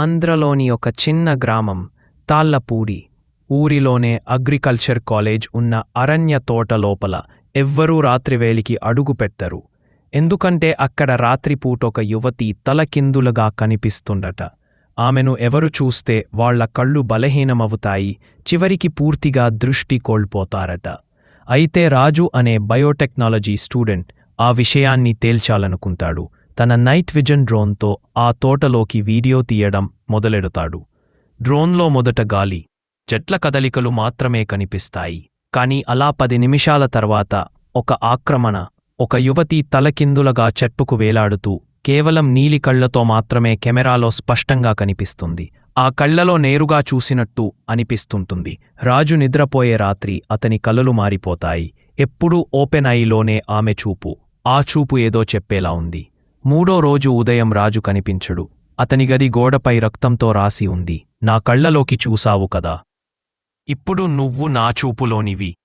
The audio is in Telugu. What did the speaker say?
ఆంధ్రలోని ఒక చిన్న గ్రామం తాళ్ళపూడి ఊరిలోనే అగ్రికల్చర్ కాలేజ్ ఉన్న అరణ్య తోట లోపల ఎవ్వరూ రాత్రివేళికి అడుగు పెట్టరు. ఎందుకంటే అక్కడ రాత్రిపూట ఒక యువతి తలకిందులుగా కనిపిస్తుండట ఆమెను ఎవరు చూస్తే వాళ్ళ కళ్ళు బలహీనమవుతాయి చివరికి పూర్తిగా దృష్టి కోల్పోతారట. అయితే రాజు అనే బయోటెక్నాలజీ స్టూడెంట్ ఆ విషయాన్ని తేల్చాలనుకుంటాడు. తన నైట్ విజన్ డ్రోన్తో ఆ తోటలోకి వీడియో తీయడం మొదలెడతాడు. డ్రోన్లో మొదట గాలి చెట్ల కదలికలు మాత్రమే కనిపిస్తాయి. కాని అలా పది నిమిషాల తర్వాత ఒక ఆక్రమణ ఒక యువతి తలకిందులగా చెట్టుకు వేలాడుతూ కేవలం నీలి కళ్ళతో మాత్రమే కెమెరాలో స్పష్టంగా కనిపిస్తుంది. ఆ కళ్ళలో నేరుగా చూసినట్టు అనిపిస్తుంటుంది. రాజు నిద్రపోయే రాత్రి అతని కలలు మారిపోతాయి. ఎప్పుడూ ఓపెన్ ఐలోనే ఆమె చూపు ఆ చూపు ఏదో చెప్పేలా ఉంది. మూడో రోజు ఉదయం రాజు కనిపించడు. అతని గది గోడపై రక్తంతో రాసి ఉంది. నా కళ్ళలోకి చూసావు కదా. ఇప్పుడు నువ్వు నా చూపులోనివి.